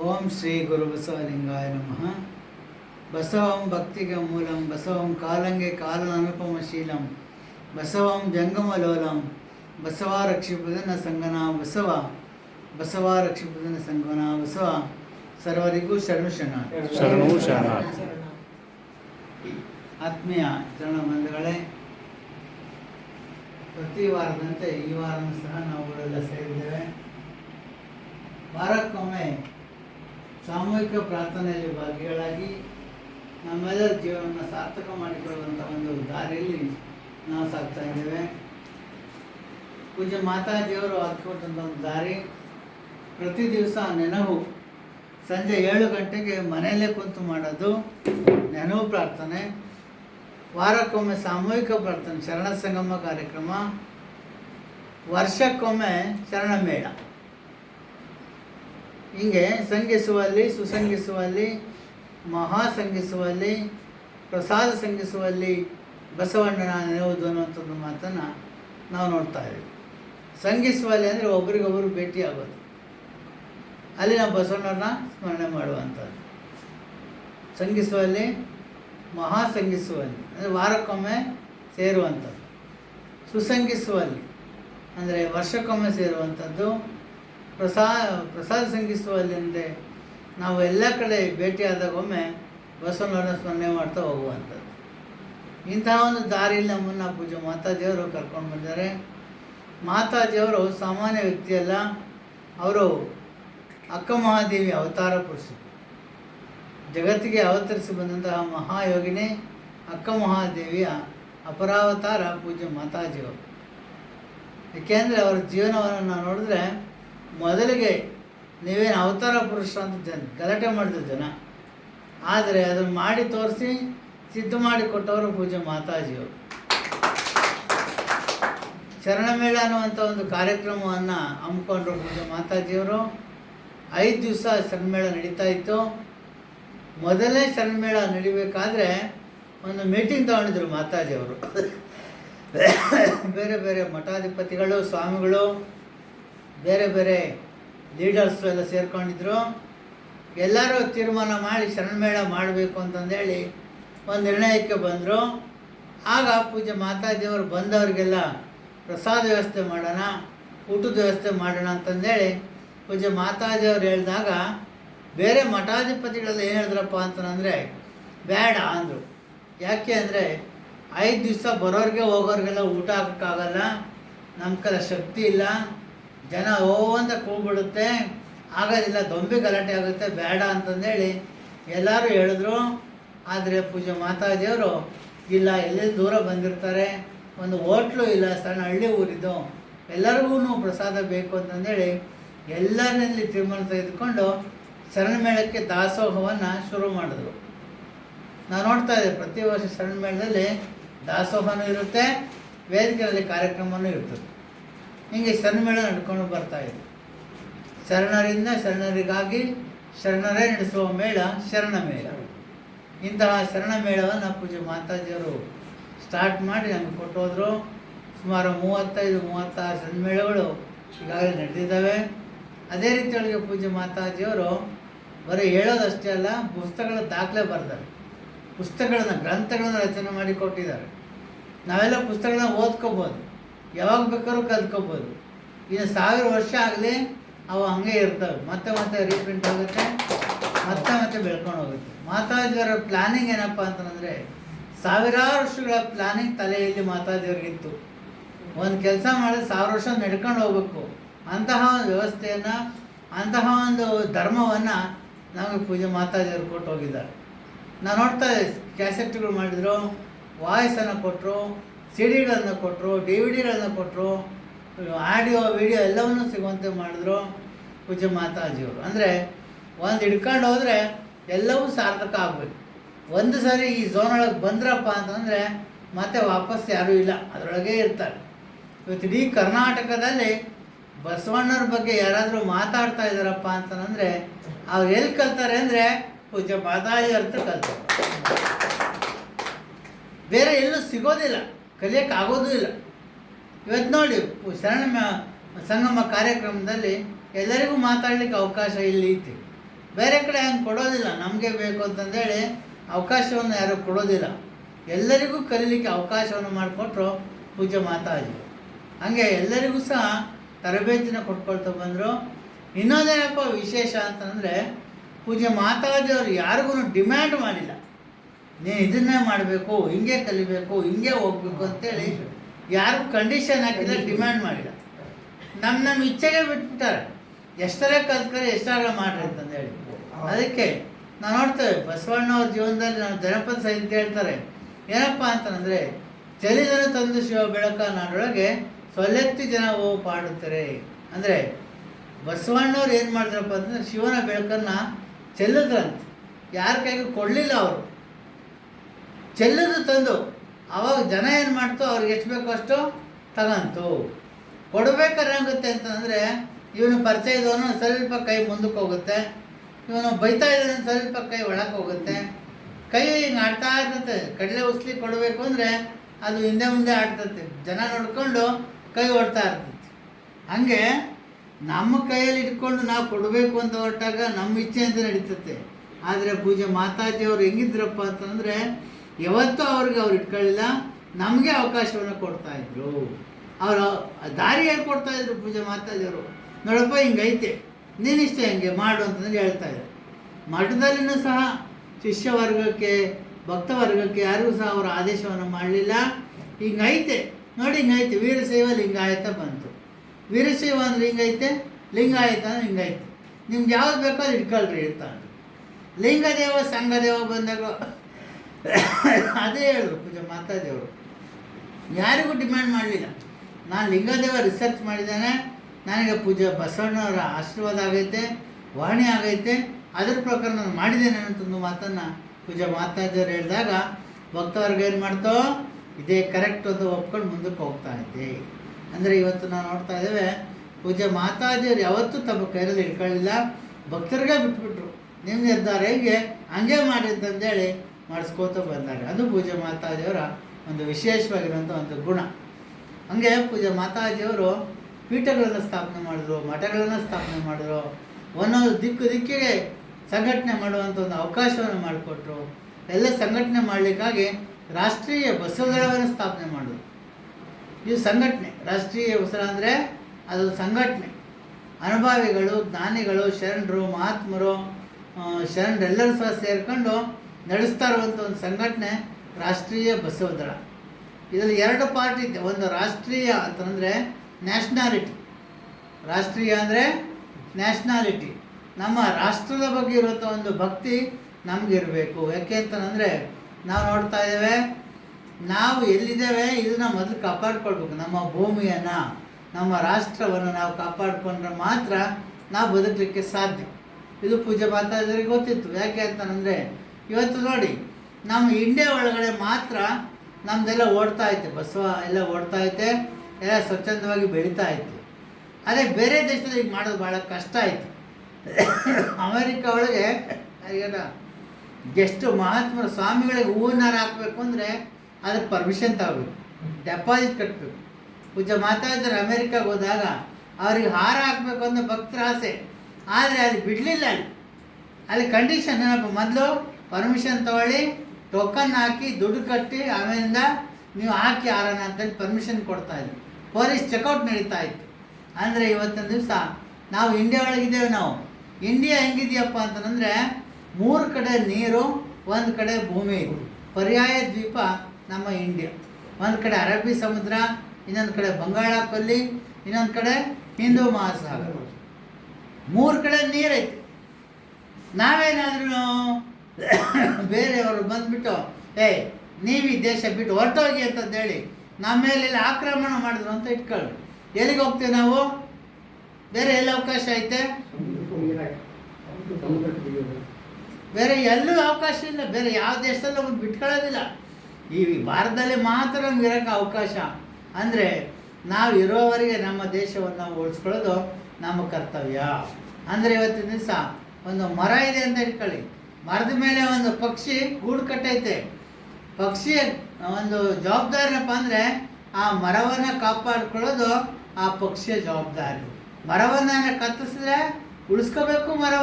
ಓಂ ಶ್ರೀ ಗುರು ಬಸವಲಿಂಗಾಯ ನಮಃ ಬಸವಂ ಭಕ್ತಿಗೆ ಮೂಲಂ ಬಸವಂ ಕಾಲಂಗೆ ಕಾಲನ ಅನುಪಮ ಶೀಲಂ ಬಸವಂ ಜಂಗಮಲೋಲಂ ಬಸವ ರಕ್ಷಿಪುದನ ಸಂಗನ ಬಸವ ಬಸವ ರಕ್ಷಿಪುದನ ಸಂಗನ ಬಸವ ಸರ್ವರಿಗೂ ಶರಣು ಶರಣ ಶರಣು ಶರಣಾರ್ಥಿ. ಆತ್ಮೀಯ ಚರಣ ಬಂಧುಗಳೇ ಪ್ರತಿ ವಾರದಂತೆ ಈ ವಾರನೂ ಸಹ ನಾವುಗಳೆಲ್ಲ ಸೇರಿದ್ದೇವೆ. ವಾರಕ್ಕೊಮ್ಮೆ ಸಾಮೂಹಿಕ ಪ್ರಾರ್ಥನೆಯಲ್ಲಿ ಭಾಗಿಗಳಾಗಿ ನಮ್ಮೆಲ್ಲರ ಜೀವನವನ್ನು ಸಾರ್ಥಕ ಮಾಡಿಕೊಳ್ಳುವಂಥ ಒಂದು ದಾರಿಯಲ್ಲಿ ನಾವು ಸಾಗ್ತಾ ಇದ್ದೇವೆ. ಪೂಜ್ಯ ಮಾತಾಜಿಯವರು ಹಾಕಿಕೊಟ್ಟಂಥ ಒಂದು ದಾರಿ, ಪ್ರತಿ ದಿವಸ ನೆನವು, ಸಂಜೆ ಏಳು ಗಂಟೆಗೆ ಮನೆಯಲ್ಲೇ ಕುಂತು ಮಾಡೋದು ನೆನವು ಪ್ರಾರ್ಥನೆ, ವಾರಕ್ಕೊಮ್ಮೆ ಸಾಮೂಹಿಕ ಪ್ರಾರ್ಥನೆ, ಶರಣ ಸಂಗಮ ಕಾರ್ಯಕ್ರಮ, ವರ್ಷಕ್ಕೊಮ್ಮೆ ಶರಣ ಮೇಳ. ಹೀಗೆ ಸಂಗಿಸುವಲ್ಲಿ ಸುಸಂಗಿಸುವಲ್ಲಿ ಮಹಾ ಸಂಗಿಸುವಲ್ಲಿ ಪ್ರಸಾದ ಸಂಗಿಸುವಲ್ಲಿ ಬಸವಣ್ಣನ ನೆನೆಯುವುದು ಅನ್ನುವಂಥದ್ದು ಮಾತನ್ನು ನಾವು ನೋಡ್ತಾ ಇದ್ದೀವಿ. ಸಂಗಿಸುವಲ್ಲಿ ಅಂದರೆ ಒಬ್ರಿಗೊಬ್ಬರು ಭೇಟಿಯಾಗೋದು. ಅಲ್ಲಿ ನಾವು ಬಸವಣ್ಣನ ಸ್ಮರಣೆ ಮಾಡುವಂಥದ್ದು. ಸಂಗಿಸುವಲ್ಲಿ ಮಹಾ ಸಂಗಿಸುವಲ್ಲಿ ಅಂದರೆ ವಾರಕ್ಕೊಮ್ಮೆ ಸೇರುವಂಥದ್ದು. ಸುಸಂಗಿಸುವಲ್ಲಿ ಅಂದರೆ ವರ್ಷಕ್ಕೊಮ್ಮೆ ಸೇರುವಂಥದ್ದು. ಪ್ರಸಾ, ಪ್ರಸಾದ ಸಂಗಿಸುವಲ್ಲಿಂದೆ ನಾವು ಎಲ್ಲ ಕಡೆ ಭೇಟಿಯಾದಾಗ ಒಮ್ಮೆ ಬಸವನ ಸ್ಮರಣೆ ಮಾಡ್ತಾ ಹೋಗುವಂಥದ್ದು. ಇಂತಹ ಒಂದು ದಾರಿಯಲ್ಲಿ ನಮ್ಮನ್ನು ಪೂಜೆ ಮಾತಾಜಿಯವರು ಕರ್ಕೊಂಡು ಬಂದಿದ್ದಾರೆ. ಮಾತಾಜಿಯವರು ಸಾಮಾನ್ಯ ವ್ಯಕ್ತಿಯಲ್ಲ, ಅವರು ಅಕ್ಕ ಮಹಾದೇವಿ ಅವತಾರ ಪುರುಷರು. ಜಗತ್ತಿಗೆ ಅವತರಿಸಿ ಬಂದಂತಹ ಮಹಾಯೋಗಿನಿ ಅಕ್ಕ ಮಹಾದೇವಿಯ ಅಪರಾವತಾರ ಪೂಜ್ಯ ಮಾತಾಜಿಯವರು. ಏಕೆಂದರೆ ಅವರ ಜೀವನವನ್ನು ನಾವು ನೋಡಿದ್ರೆ ಮೊದಲಿಗೆ ನೀವೇನು ಅವತಾರ ಪುರುಷ ಅಂತ ಜನ ಗಲಾಟೆ ಮಾಡಿದ್ರು ಜನ, ಆದರೆ ಅದನ್ನು ಮಾಡಿ ತೋರಿಸಿ ಸಿದ್ಧ ಮಾಡಿ ಕೊಟ್ಟವರು ಪೂಜೆ ಮಾತಾಜಿಯವರು. ಶರಣಮೇಳ ಅನ್ನುವಂಥ ಒಂದು ಕಾರ್ಯಕ್ರಮವನ್ನು ಹಮ್ಮಿಕೊಂಡ್ರು ಪೂಜೆ ಮಾತಾಜಿಯವರು. ಐದು ದಿವಸ ಶರಣಮೇಳ ನಡೀತಾ ಇತ್ತು. ಮೊದಲೇ ಶರಣಮೇಳ ನಡಿಬೇಕಾದ್ರೆ ಒಂದು ಮೀಟಿಂಗ್ ತಗೊಂಡಿದ್ರು ಮಾತಾಜಿಯವರು. ಬೇರೆ ಬೇರೆ ಮಠಾಧಿಪತಿಗಳು, ಸ್ವಾಮಿಗಳು ಬೇರೆ ಬೇರೆ ಲೀಡರ್ಸ್ ಎಲ್ಲ ಸೇರ್ಕೊಂಡಿದ್ರು. ಎಲ್ಲರೂ ತೀರ್ಮಾನ ಮಾಡಿ ಶರಣಮೇಳ ಮಾಡಬೇಕು ಅಂತಂದೇಳಿ ಒಂದು ನಿರ್ಣಯಕ್ಕೆ ಬಂದರು. ಆಗ ಪೂಜೆ ಮಾತಾದೇವರು ಬಂದವರಿಗೆಲ್ಲ ಪ್ರಸಾದ ವ್ಯವಸ್ಥೆ ಮಾಡೋಣ, ಊಟದ ವ್ಯವಸ್ಥೆ ಮಾಡೋಣ ಅಂತಂದೇಳಿ ಪೂಜೆ ಮಾತಾದೇವರು ಹೇಳಿದಾಗ ಬೇರೆ ಮಠಾಧಿಪತಿಗಳೆಲ್ಲ ಏನು ಹೇಳಿದ್ರಪ್ಪ ಅಂತಂದರೆ ಬೇಡ ಅಂದರು. ಯಾಕೆ ಅಂದರೆ, ಐದು ದಿವಸ ಬರೋರಿಗೆ ಹೋಗೋರಿಗೆಲ್ಲ ಊಟ ಹಾಕೋಕ್ಕಾಗಲ್ಲ ನಮ್ಮ ಕಡೆ ಶಕ್ತಿ ಇಲ್ಲ ಜನ ಓ ಅಂತ ಕೂಗ್ಬಿಡುತ್ತೆ. ಆಗೋದಿಲ್ಲ, ದೊಂಬಿ ಗಲಾಟೆ ಆಗುತ್ತೆ, ಬೇಡ ಅಂತಂದೇಳಿ ಎಲ್ಲರೂ ಹೇಳಿದ್ರು. ಆದರೆ ಪೂಜೆ ಮಾತಾದೇವರು ಇಲ್ಲ, ಎಲ್ಲಿ ದೂರ ಬಂದಿರ್ತಾರೆ, ಒಂದು ಹೋಟ್ಲು ಇಲ್ಲ, ಸಣ್ಣ ಹಳ್ಳಿ ಊರಿದ್ದು ಎಲ್ಲರಿಗೂ ಪ್ರಸಾದ ಬೇಕು ಅಂತಂದೇಳಿ ಎಲ್ಲರಲ್ಲಿ ತೀರ್ಮಾನ ತೆಗೆದುಕೊಂಡು ಶರಣಮೇಳಕ್ಕೆ ದಾಸೋಹವನ್ನು ಶುರು ಮಾಡಿದ್ರು. ನಾವು ನೋಡ್ತಾ ಇದ್ದೆ, ಪ್ರತಿ ವರ್ಷ ಶರಣಮೇಳದಲ್ಲಿ ದಾಸೋಹನೂ ಇರುತ್ತೆ, ವೇದಿಕೆಯಲ್ಲಿ ಕಾರ್ಯಕ್ರಮವೂ ಇರ್ತದೆ. ಹೀಗೆ ಶರಣಮೇಳ ನಡ್ಕೊಂಡು ಬರ್ತಾ ಇದೆ. ಶರಣರಿಂದ ಶರಣರಿಗಾಗಿ ಶರಣರೇ ನಡೆಸುವ ಮೇಳ ಶರಣ ಮೇಳ ಇಂತಹ ಶರಣ ಮೇಳವನ್ನು ಪೂಜೆ ಮಾತಾಜಿಯವರು ಸ್ಟಾರ್ಟ್ ಮಾಡಿ ನಮಗೆ ಕೊಟ್ಟೋದ್ರು. ಸುಮಾರು ಮೂವತ್ತೈದು, ಮೂವತ್ತಾರು ಶರಣ ಮೇಳಗಳು ಈಗಾಗಲೇ ನಡೆದಿದ್ದಾವೆ. ಅದೇ ರೀತಿಯೊಳಗೆ ಪೂಜೆ ಮಾತಾಜಿಯವರು ಬರೀ ಹೇಳೋದಷ್ಟೇ ಅಲ್ಲ, ಪುಸ್ತಕಗಳ ದಾಖಲೆ ಬರ್ತಾರೆ. ಪುಸ್ತಕಗಳನ್ನು ಗ್ರಂಥಗಳನ್ನು ರಚನೆ ಮಾಡಿ ಕೊಟ್ಟಿದ್ದಾರೆ. ನಾವೆಲ್ಲ ಪುಸ್ತಕಗಳನ್ನ ಓದ್ಕೋಬೋದು. ಯಾವಾಗ ಬೇಕಾದ್ರೂ ಕಲ್ತ್ಕೋಬೋದು. ಇದು ಸಾವಿರ ವರ್ಷ ಆಗಲಿ ಅವು ಹಂಗೆ ಇರ್ತವೆ. ಮತ್ತೆ ಮತ್ತೆ ರೀಪ್ರಿಂಟ್ ಆಗುತ್ತೆ, ಮತ್ತೆ ಮತ್ತೆ ಬೆಳ್ಕೊಂಡು ಹೋಗುತ್ತೆ. ಮಾತಾಜಿಯವರ ಪ್ಲಾನಿಂಗ್ ಏನಪ್ಪ ಅಂತಂದರೆ, ಸಾವಿರಾರು ವರ್ಷಗಳ ಪ್ಲಾನಿಂಗ್ ತಲೆಯಲ್ಲಿ ಮಾತಾಜಿಯವ್ರಿಗಿತ್ತು ಒಂದು ಕೆಲಸ ಮಾಡಿದ್ರೆ ಸಾವಿರ ವರ್ಷ ನಡ್ಕೊಂಡು ಹೋಗ್ಬೇಕು. ಅಂತಹ ಒಂದು ವ್ಯವಸ್ಥೆಯನ್ನು, ಅಂತಹ ಒಂದು ಧರ್ಮವನ್ನು ನಮಗೆ ಪೂಜೆ ಮಾತಾಜಿಯವರು ಕೊಟ್ಟು ಹೋಗಿದ್ದಾರೆ. ನಾನು ನೋಡ್ತಾ ಕ್ಯಾಸೆಟ್ಗಳು ಮಾಡಿದರು ವಾಯ್ಸನ್ನು ಕೊಟ್ಟರು ಸಿ ಡಿಗಳನ್ನು ಕೊಟ್ಟರು ಡಿ ವಿ ಡಿಗಳನ್ನು ಕೊಟ್ಟರು ಆಡಿಯೋ, ವಿಡಿಯೋ ಎಲ್ಲವನ್ನೂ ಸಿಗುವಂತೆ ಮಾಡಿದ್ರು ಪೂಜೆ ಮಾತಾಜಿಯವರು. ಅಂದರೆ ಒಂದು ಹಿಡ್ಕೊಂಡು ಹೋದರೆ ಎಲ್ಲವೂ ಸಾರ್ಥಕ ಆಗಬೇಕು. ಒಂದು ಸಾರಿ ಈ ಝೋನ್ ಒಳಗೆ ಬಂದ್ರಪ್ಪ ಅಂತಂದರೆ ಮತ್ತೆ ವಾಪಸ್ ಯಾರೂ ಇಲ್ಲ. ಅದರೊಳಗೆ ಇರ್ತಾರೆ. ಇವತ್ತು ಇಡೀ ಕರ್ನಾಟಕದಲ್ಲಿ ಬಸವಣ್ಣವ್ರ ಬಗ್ಗೆ ಯಾರಾದರೂ ಮಾತಾಡ್ತಾ ಇದ್ದಾರಪ್ಪ ಅಂತಂದರೆ ಅವ್ರು ಎಲ್ಲಿ ಕಲ್ತಾರೆ ಅಂದರೆ ಪೂಜ್ಯ ಮಾತಾಜಿ ಅರ್ಥ ಕಲ್ತಾರೆ. ಬೇರೆ ಎಲ್ಲೂ ಸಿಗೋದಿಲ್ಲ. ಕಲಿಯೋಕ್ಕೆ ಆಗೋದೂ ಇಲ್ಲ ಇವತ್ತು ನೋಡಿ, ಶರಣ ಸಂಗಮ ಕಾರ್ಯಕ್ರಮದಲ್ಲಿ ಎಲ್ಲರಿಗೂ ಮಾತಾಡಲಿಕ್ಕೆ ಅವಕಾಶ ಇಲ್ಲಿ ಐತಿ. ಬೇರೆ ಕಡೆ ಹಂಗೆ ಕೊಡೋದಿಲ್ಲ. ನಮಗೆ ಬೇಕು ಅಂತಂದೇಳಿ ಅವಕಾಶವನ್ನು ಯಾರು ಕೊಡೋದಿಲ್ಲ. ಎಲ್ಲರಿಗೂ ಕಲೀಲಿಕ್ಕೆ ಅವಕಾಶವನ್ನು ಮಾಡಿಕೊಟ್ರು ಪೂಜ್ಯ ಮಾತಾಜಿ. ಹಾಗೆ ಎಲ್ಲರಿಗೂ ಸಹ ತರಬೇತಿನ ಕೊಟ್ಕೊಳ್ತಾ ಬಂದರು. ಇನ್ನೊಂದೇನಪ್ಪ ವಿಶೇಷ ಅಂತಂದರೆ ಪೂಜ್ಯ ಮಾತಾಜಿಯವರು ಯಾರಿಗೂ ಡಿಮ್ಯಾಂಡ್ ಮಾಡಿಲ್ಲ. ನೀನು ಇದನ್ನೇ ಮಾಡಬೇಕು ಹಿಂಗೆ ಕಲಿಬೇಕು ಹಿಂಗೆ ಹೋಗ್ಬೇಕು ಅಂತೇಳಿ ಯಾರು ಕಂಡೀಷನ್ ಹಾಕಿದ್ರೆ ಡಿಮ್ಯಾಂಡ್ ಮಾಡಿಲ್ಲ. ನಮ್ಮ ನಮ್ಮ ಇಚ್ಛೆಗೆ ಬಿಟ್ಬಿಟ್ಟಾರೆ. ಎಷ್ಟರ ಕಲ್ತ್ಕರೆ ಎಷ್ಟಾರ ಮಾಡ್ರಿ ಅಂತಂದೇಳಿ. ಅದಕ್ಕೆ ನಾವು ನೋಡ್ತೇವೆ ಬಸವಣ್ಣವ್ರ ಜೀವನದಲ್ಲಿ ನಾವು ಜನಪದ ಸಾಹಿತ್ಯ ಹೇಳ್ತಾರೆ. ಏನಪ್ಪ ಅಂತಂದರೆ ಚಲಿದನು ತಂದು ಶಿವ ಬೆಳಕ ನಾಡೊಳಗೆ ಸೊಲ್ಲೆತ್ತಿ ಜನ ಓ ಪಾಡುತ್ತಾರೆ. ಅಂದರೆ ಬಸವಣ್ಣವ್ರು ಏನು ಮಾಡಿದ್ರಪ್ಪ ಅಂದರೆ ಶಿವನ ಬೆಳಕನ್ನು ಚೆಲ್ಲಿದ್ರಂತೆ. ಯಾರ ಕೈಗೂ ಕೊಡಲಿಲ್ಲ ಅವರು. ಚೆಲ್ಲದು ತಂದು, ಅವಾಗ ಜನ ಏನು ಮಾಡ್ತು? ಅವ್ರಿಗೆ ಎಷ್ಟು ಬೇಕೋ ಅಷ್ಟು ತಗಂತು. ಆಗುತ್ತೆ ಅಂತಂದರೆ, ಇವನು ಪರಿಚಯ ಇದ್ದವನು ಸ್ವಲ್ಪ ಕೈ ಮುಂದಕ್ಕೆ ಹೋಗುತ್ತೆ. ಇವನು ಬೈತಾ ಇದ್ದಾನೆ ಸ್ವಲ್ಪ ಕೈ ಒಳಗೆ ಹೋಗುತ್ತೆ. ಕೈ ಹಿಂಗೆ ಆಡ್ತಾ ಇರ್ತತೆ ಕಡಲೆ ಉಸ್ಲಿ ಕೊಡಬೇಕು ಅಂದರೆ ಅದು ಹಿಂದೆ ಮುಂದೆ ಆಡ್ತತೆ ಜನ ನೋಡ್ಕೊಂಡು ಕೈ ಓಡ್ತಾ ಇರ್ತೈತಿ ಹಂಗೆ ನಮ್ಮ ಕೈಯಲ್ಲಿ ಇಟ್ಕೊಂಡು ನಾವು ಕೊಡಬೇಕು ಅಂತ ಹೊರಟಾಗ ನಮ್ಮ ಇಚ್ಛೆ ಅಂತ ನಡೀತತೆ ಆದರೆ ಪೂಜೆ ಮಾತಾಜಿಯವರು ಹೆಂಗಿದ್ರಪ್ಪ ಅಂತಂದರೆ ಯಾವತ್ತೂ ಅವ್ರಿಗೆ ಅವ್ರು ಇಟ್ಕೊಳ್ಳಿಲ್ಲ. ನಮಗೆ ಅವಕಾಶವನ್ನು ಕೊಡ್ತಾ ಇದ್ರು. ಅವರು ದಾರಿ ಹೇಳ್ಕೊಡ್ತಾ ಇದ್ರು ಪೂಜೆ ಮಾತಾಜಿಯವರು ನೋಡಪ್ಪ, ಹಿಂಗೈತೆ. ನೀನಿಷ್ಟೇ ಹೆಂಗೆ ಮಾಡು ಅಂತಂದ್ರೆ ಹೇಳ್ತಾ ಇದ್ರು. ಮಠದಲ್ಲಿನೂ ಸಹ ಶಿಷ್ಯ ವರ್ಗಕ್ಕೆ ಭಕ್ತ ವರ್ಗಕ್ಕೆ ಯಾರಿಗೂ ಸಹ ಅವರು ಆದೇಶವನ್ನು ಮಾಡಲಿಲ್ಲ. ಹಿಂಗೈತೆ. ನೋಡಿ, ಹಿಂಗೈತೆ. ವೀರಶೈವ ಲಿಂಗಾಯತ ಬಂತು. ವೀರಶೈವ ಅಂದ್ರೆ ಹಿಂಗೈತೆ, ಲಿಂಗಾಯತ ಅಂದ್ರೆ ಹಿಂಗೈತೆ. ನಿಮ್ಗೆ ಯಾವ್ದು ಬೇಕೋ ಅದು ಇಟ್ಕೊಳ್ರಿ ಅಂತ ಲಿಂಗದೇವ, ಸಂಘದೇವ ಬಂದಾಗ ಅದೇ ಹೇಳಿದ್ರು ಪೂಜೆ ಮಾತಾಜಿಯವರು ಯಾರಿಗೂ ಡಿಮ್ಯಾಂಡ್ ಮಾಡಲಿಲ್ಲ. ನಾನು ಲಿಂಗದೇವ ರಿಸರ್ಚ್ ಮಾಡಿದ್ದೇನೆ. ನನಗೆ ಪೂಜೆ ಬಸವಣ್ಣವರ ಆಶೀರ್ವಾದ ಆಗೈತೆ, ವಾಣಿ ಆಗೈತೆ. ಅದ್ರ ಪ್ರಕಾರ ನಾನು ಮಾಡಿದ್ದೇನೆ ಅನ್ನೋದೊಂದು ಮಾತನ್ನು ಪೂಜೆ ಮಾತಾಜಿಯವರು ಹೇಳಿದಾಗ, ಭಕ್ತವರ್ಗ ಏನು ಮಾಡ್ತೋ, ಇದೇ ಕರೆಕ್ಟ್ ಅಂತ ಒಪ್ಕೊಂಡು ಮುಂದಕ್ಕೆ ಹೋಗ್ತಾ ಐತೆ ಅಂದರೆ ಇವತ್ತು ನಾವು ನೋಡ್ತಾ ಇದ್ದೇವೆ, ಪೂಜೆ ಮಾತಾಜಿಯವರು ಯಾವತ್ತೂ ತಮ್ಮ ಕೈಯಲ್ಲಿ ಇಟ್ಕೊಳ್ಳಿಲ್ಲ ಭಕ್ತರಿಗೆ ಬಿಟ್ಬಿಟ್ರು. ನಿಮ್ಮ ನಿರ್ಧಾರ ಹೇಗೆ? ಹಂಗೆ ಮಾಡಿ ಅಂತಂದೇಳಿ ಮಾಡಿಸ್ಕೋತ ಬಂದಾರೆ. ಅದು ಪೂಜೆ ಮಾತಾಜಿಯವರ ಒಂದು ವಿಶೇಷವಾಗಿರುವಂಥ ಒಂದು ಗುಣ. ಹಂಗೆ ಪೂಜೆ ಮಾತಾಜಿಯವರು ಪೀಠಗಳನ್ನು ಸ್ಥಾಪನೆ ಮಾಡಿದ್ರು, ಮಠಗಳನ್ನು ಸ್ಥಾಪನೆ ಮಾಡಿದ್ರು. ಒಂದೊಂದು ದಿಕ್ಕು ದಿಕ್ಕಿಗೆ ಸಂಘಟನೆ ಮಾಡುವಂಥ ಒಂದು ಅವಕಾಶವನ್ನು ಮಾಡಿಕೊಟ್ರು. ಎಲ್ಲ ಸಂಘಟನೆ ಮಾಡಲಿಕ್ಕಾಗಿ ರಾಷ್ಟ್ರೀಯ ಬಸವದಳವನ್ನು ಸ್ಥಾಪನೆ ಮಾಡಿದ್ರು. ಇದು ಸಂಘಟನೆ. ರಾಷ್ಟ್ರೀಯ ಬಸವ ಅಂದರೆ ಅದು ಸಂಘಟನೆ. ಅನುಭಾವಿಗಳು, ಜ್ಞಾನಿಗಳು, ಶರಣರು, ಮಹಾತ್ಮರು ಶರಣರೆಲ್ಲರೂ ಸಹ ಸೇರಿಕೊಂಡು ನಡೆಸ್ತಾ ಇರುವಂಥ ಒಂದು ಸಂಘಟನೆ ರಾಷ್ಟ್ರೀಯ ಬಸವದಳ ಇದರಲ್ಲಿ ಎರಡು ಪಾರ್ಟಿ ಇದೆ ಒಂದು ರಾಷ್ಟ್ರೀಯ ಅಂತಂದರೆ ನ್ಯಾಷನಾಲಿಟಿ ರಾಷ್ಟ್ರೀಯ ಅಂದರೆ ನ್ಯಾಷನಾಲಿಟಿ ನಮ್ಮ ರಾಷ್ಟ್ರದ ಬಗ್ಗೆ ಇರುವಂಥ ಒಂದು ಭಕ್ತಿ ನಮಗಿರಬೇಕು. ಯಾಕೆ ಅಂತಂದರೆ ನಾವು ನೋಡ್ತಾ ಇದ್ದೇವೆ, ನಾವು ಎಲ್ಲಿದ್ದೇವೆ ಇದನ್ನು ಮೊದಲು ಕಾಪಾಡ್ಕೊಳ್ಬೇಕು. ನಮ್ಮ ಭೂಮಿಯನ್ನು, ನಮ್ಮ ರಾಷ್ಟ್ರವನ್ನು ನಾವು ಕಾಪಾಡಿಕೊಂಡ್ರೆ ಮಾತ್ರ ನಾವು ಬದುಕಲಿಕ್ಕೆ ಸಾಧ್ಯ. ಇದು ಪೂಜೆ ಮಾತಾಜರಿಗೆ ಗೊತ್ತಿತ್ತು. ಯಾಕೆ ಅಂತಂದರೆ ಇವತ್ತು ನೋಡಿ, ನಮ್ಮ ಇಂಡಿಯಾ ಒಳಗಡೆ ಮಾತ್ರ ನಮ್ಮದೆಲ್ಲ ಓಡ್ತಾ ಐತೆ ಬಸವ ಎಲ್ಲ ಓಡ್ತಾ ಐತೆ ಎಲ್ಲ ಸ್ವಚ್ಛಂದವಾಗಿ ಬೆಳೀತಾ ಐತೆ ಅದೇ ಬೇರೆ ದೇಶದಲ್ಲಿ ಈಗ ಮಾಡೋದು ಭಾಳ ಕಷ್ಟ ಆಯಿತು. ಅಮೇರಿಕ ಒಳಗೆ ಈಗ ಎಷ್ಟು ಮಹಾತ್ಮರ ಸ್ವಾಮಿಗಳಿಗೆ ಹೂವಿನಾರ ಹಾಕಬೇಕು ಅಂದರೆ ಅದಕ್ಕೆ ಪರ್ಮಿಷನ್ ತಗೋಬೇಕು ಡೆಪಾಸಿಟ್ ಕಟ್ಟಬೇಕು ಪೂಜೆ ಮಾತಾಡಿದ್ರೆ ಅಮೇರಿಕಾಗೆ ಹೋದಾಗ ಅವ್ರಿಗೆ ಹಾರ ಹಾಕಬೇಕು ಅನ್ನೋ ಭಕ್ತರ ಆಸೆ. ಆದರೆ ಅದು ಬಿಡಲಿಲ್ಲ ಅಲ್ಲಿ. ಅಲ್ಲಿ ಕಂಡೀಷನ್ ಏನಪ್ಪ, ಮೊದಲು ಪರ್ಮಿಷನ್ ತಗೊಳ್ಳಿ ಟೋಕನ್ ಹಾಕಿ ದುಡ್ಡು ಕಟ್ಟಿ, ಆಮೇಲಿಂದ ನೀವು ಹಾಕಿ ಹಾರನ ಅಂತೇಳಿ ಪರ್ಮಿಷನ್ ಕೊಡ್ತಾ ಇದ್ವಿ. ಪೊಲೀಸ್ ಚೆಕ್ಔಟ್ ನಡೀತಾ ಇತ್ತು. ಅಂದರೆ ಇವತ್ತಿನ ದಿವಸ ನಾವು ಇಂಡಿಯಾ ಒಳಗಿದ್ದೇವೆ ನಾವು. ಇಂಡಿಯಾ ಹೆಂಗಿದೆಯಪ್ಪ ಅಂತಂದರೆ ಮೂರು ಕಡೆ ನೀರು, ಒಂದು ಕಡೆ ಭೂಮಿ ಪರ್ಯಾಯ ದ್ವೀಪ ನಮ್ಮ ಇಂಡಿಯಾ ಒಂದು ಕಡೆ ಅರಬ್ಬಿ ಸಮುದ್ರ, ಇನ್ನೊಂದು ಕಡೆ ಬಂಗಾಳ ಕೊಲ್ಲಿ ಇನ್ನೊಂದು ಕಡೆ ಹಿಂದೂ ಮಹಾಸಾಗರ. ಮೂರು ಕಡೆ ನೀರೈತೆ. ನಾವೇನಾದ್ರೂ ಬೇರೆಯವರು ಬಂದ್ಬಿಟ್ಟು, ಏಯ್, ನೀವು ದೇಶ ಬಿಟ್ಟು ಹೊರಟೋಗಿ ಅಂತಂದೇಳಿ ನಮ್ಮ ಮೇಲೆಲ್ಲ ಆಕ್ರಮಣ ಮಾಡಿದ್ರು ಅಂತ ಇಟ್ಕೊಳ್ಳಿ. ಎಲ್ಲಿಗೆ ಹೋಗ್ತೀವಿ ನಾವು? ಬೇರೆ ಎಲ್ಲಿ ಅವಕಾಶ ಐತೆ? ಬೇರೆ ಎಲ್ಲೂ ಅವಕಾಶ ಇಲ್ಲ. ಬೇರೆ ಯಾವ ದೇಶದಲ್ಲೂ ಒಂದು ಬಿಟ್ಕೊಳ್ಳೋದಿಲ್ಲ. ಈ ಭಾರತದಲ್ಲಿ ಮಾತ್ರ ನಮ್ಗೆ ಇರೋಕ್ಕೆ ಅವಕಾಶ. ಅಂದರೆ ನಾವು ಇರೋವರೆಗೆ ನಮ್ಮ ದೇಶವನ್ನು ನಾವು ಉಳಿಸ್ಕೊಳ್ಳೋದು ನಮ್ಮ ಕರ್ತವ್ಯ. ಅಂದರೆ ಇವತ್ತಿನ ದಿವಸ ಒಂದು ಮರ ಇದೆ ಅಂತ ಇಟ್ಕೊಳ್ಳಿ. ಮರದ ಮೇಲೆ ಒಂದು ಪಕ್ಷಿ ಗೂಡು ಕಟ್ಟೈತೆ. ಪಕ್ಷಿ ಒಂದು ಜವಾಬ್ದಾರಿನಪ್ಪ ಅಂದರೆ ಆ ಮರವನ್ನು ಕಾಪಾಡ್ಕೊಳ್ಳೋದು ಆ ಪಕ್ಷಿಯ ಜವಾಬ್ದಾರಿ. ಮರವನ್ನು ಕತ್ತಿಸಿದ್ರೆ ಉಳಿಸ್ಕೋಬೇಕು ಮರ